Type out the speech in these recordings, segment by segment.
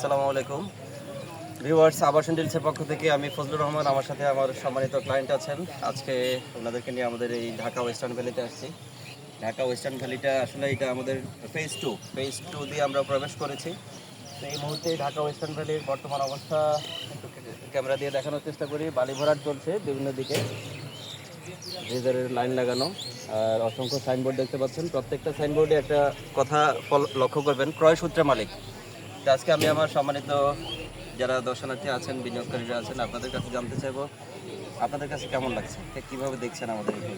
আসসালামু আলাইকুম। ভিউয়ার্স আবাসন ডিলসের পক্ষ থেকে আমি ফজলুর রহমান, আমার সাথে আমার সম্মানিত ক্লায়েন্ট আছেন। আজকে ওনাদেরকে নিয়ে আমাদের এই ঢাকা ওয়েস্টার্ন ভ্যালিতে আসছি। ঢাকা ওয়েস্টার্ন ভ্যালিটা আসলে এটা আমাদের ফেজ টু ফেজ টু দিয়ে আমরা প্রবেশ করেছি। তো এই মুহূর্তে ঢাকা ওয়েস্টার্ন ভ্যালির বর্তমান অবস্থা ক্যামেরা দিয়ে দেখানোর চেষ্টা করি। বালি ভরাট চলছে বিভিন্ন দিকে। রেজারের লাইন লাগানো, আর অসংখ্য সাইনবোর্ড দেখতে পাচ্ছেন। প্রত্যেকটা সাইনবোর্ডে একটা কথা লক্ষ্য করবেন। ক্রয় সূত্রে মালিক। তো আজকে আমি আমার সম্মানিত যারা দর্শনার্থী আছেন বিনিয়োগকারীরা আছেন আপনাদের কাছে জানতে চাইব আপনাদের কাছে কেমন লাগছে? কীভাবে দেখছেন আমাদের এই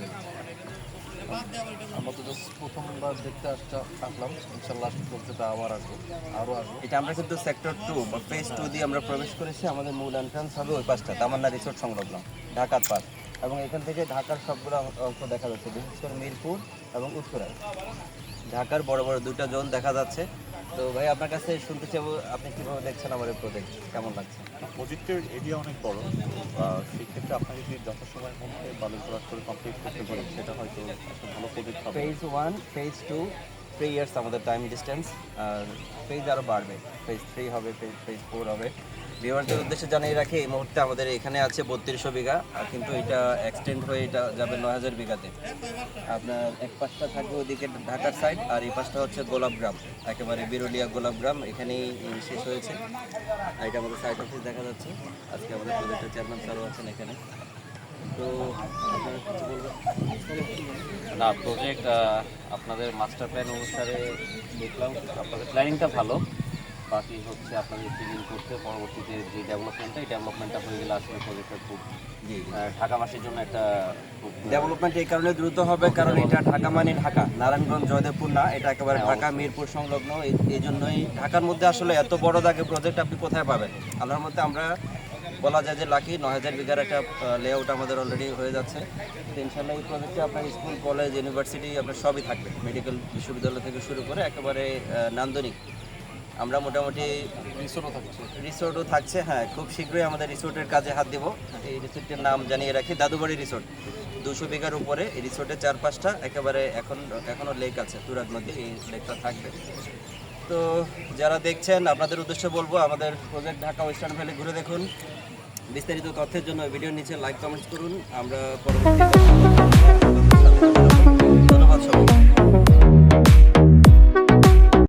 আমরা তো প্রথমবার দেখতে আসতে আসলাম। ইনশাল্লাহ পর্যন্ত আবার আসব আরও আসব। এটা আমরা কিন্তু সেক্টর টু বা ফেজ টু দিয়ে আমরা প্রবেশ করেছি আমাদের মূল এন্ট্রান্স হবে ওই পাশটা তামান্না রিসোর্ট সংলগ্ন ঢাকার পাশ এবং এখান থেকে ঢাকার সবগুলো অংশ দেখা যাচ্ছে বিশেষ করে মিরপুর এবং উত্তরায়। ঢাকার বড় বড় দুটা জোন দেখা যাচ্ছে। তো ভাই আপনার কাছে শুনতে চাবো আপনি কীভাবে দেখছেন আমার এই প্রজেক্ট কেমন লাগছে? প্রজেক্টের এরিয়া অনেক বড়। সেক্ষেত্রে আপনার যদি যত সময়ের মধ্যে বালু ভরাট করে কমপ্লিট করতে পারেন সেটা হয়তো একটা ভালো প্রজেক্ট হবে। Phase one phase two three years আমাদের টাইম ডিস্টেন্স আর ফেজ আরও বাড়বে। ফেজ থ্রি হবে ফেজ ফেজ ফোর হবে। ভিউয়ারদের উদ্দেশ্যে জানিয়ে রাখি, এই মুহূর্তে আমাদের এখানে আছে বত্রিশশো বিঘা কিন্তু এটা এক্সটেন্ড হয়ে এটা যাবে নয় হাজার বিঘাতে। আপনার এক পাশটা থাকবে ওদিকে ঢাকার সাইড আর এই পাশটা হচ্ছে গোলাপগ্রাম একেবারে বিরুলিয়া গোলাপগ্রাম এখানেই শেষ হয়েছে। আর এটা আমাদের সাইড অফিস দেখা যাচ্ছে। আজকে আমাদের প্রজেক্টের চেয়ারম্যান স্যারও আছেন এখানে। তো না প্রজেক্ট আপনাদের মাস্টার প্ল্যান অনুসারে দেখলাম। আপনাদের প্ল্যানিংটা ভালো। বাকি হচ্ছে আপনাদের ফিলিং করতে পরবর্তীতে যে ডেভেলপমেন্টটা এই ডেভেলপমেন্টটা হয়ে গেলে আসলে প্রজেক্টটা খুব ঢাকাবাসীর জন্য একটা ডেভেলপমেন্ট এই কারণে দ্রুত হবে কারণ এটা ঢাকা মানে ঢাকা। নারায়ণগঞ্জ জয়দেবপুর না এটা একেবারে ঢাকা মিরপুর সংলগ্ন। এই- এই জন্যই ঢাকার মধ্যে আসলে এত বড় দাগে প্রজেক্ট আপনি কোথায় পাবেন? আল্লাহর মধ্যে আমরা বলা যায় যে লাকি নয় হাজার বিঘার একটা লেআউট আমাদের অলরেডি হয়ে যাচ্ছে। তো ইনশাল্লাহ এই প্রজেক্টে আপনার স্কুল কলেজ ইউনিভার্সিটি আপনার সবই থাকবে। মেডিকেল বিশ্ববিদ্যালয় থেকে শুরু করে একেবারে নান্দনিক। আমরা মোটামুটি রিসোর্টও থাকছে। রিসোর্টও থাকছে হ্যাঁ খুব শীঘ্রই আমাদের রিসোর্টের কাজে হাত দিব। এই রিসোর্টের নাম জানিয়ে রাখি দাদুবাড়ি রিসোর্ট দুশো বিঘার উপরে এই রিসোর্টের চারপাশটা একেবারে এখন এখনও লেক আছে তুরাগ নদী এই লেকটা থাকবে। তো যারা দেখছেন আপনাদের উদ্দেশ্যে বলব আমাদের প্রজেক্ট ঢাকা ওয়েস্টার্ন ভ্যালি ঘুরে দেখুন। বিস্তারিত তথ্যের জন্য ভিডিওর নিচে লাইক কমেন্টস করুন। আমরা পরবর্তী